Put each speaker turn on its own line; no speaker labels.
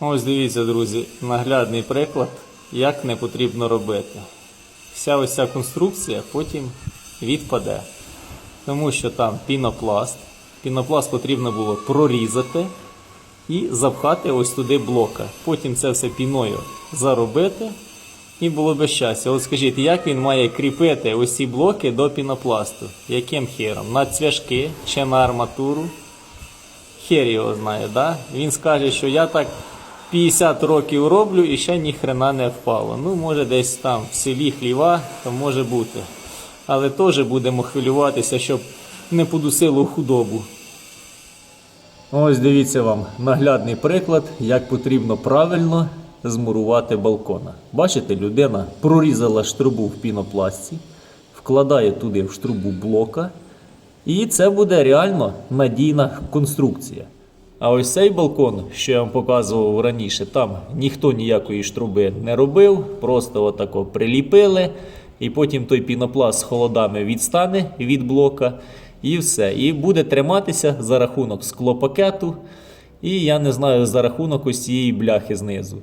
Ось дивіться, друзі, наглядний приклад, як не потрібно робити. Вся ось ця конструкція потім відпаде. Тому що там пінопласт. Пінопласт потрібно було прорізати і запхати ось туди блока. Потім це все піною заробити і було би щастя. От скажіть, як він має кріпити ось ці блоки до пінопласту? Яким хером? На цвяшки чи на арматуру? Хер його знає, да? Він скаже, що я так 50 років роблю і ще ні хрена не впало. Ну, може, десь там в селі хліва, то може бути. Але теж будемо хвилюватися, щоб не подусило худобу. Ось дивіться вам наглядний приклад, як потрібно правильно змурувати балкона. Бачите, людина прорізала штрубу в пінопласті, вкладає туди в штрубу блока, і це буде реально надійна конструкція. А ось цей балкон, що я вам показував раніше, там ніхто ніякої штруби не робив, просто отако приліпили, і потім той пінопласт з холодами відстане від блока, і все. І буде триматися за рахунок склопакету, і я не знаю за рахунок ось цієї бляхи знизу.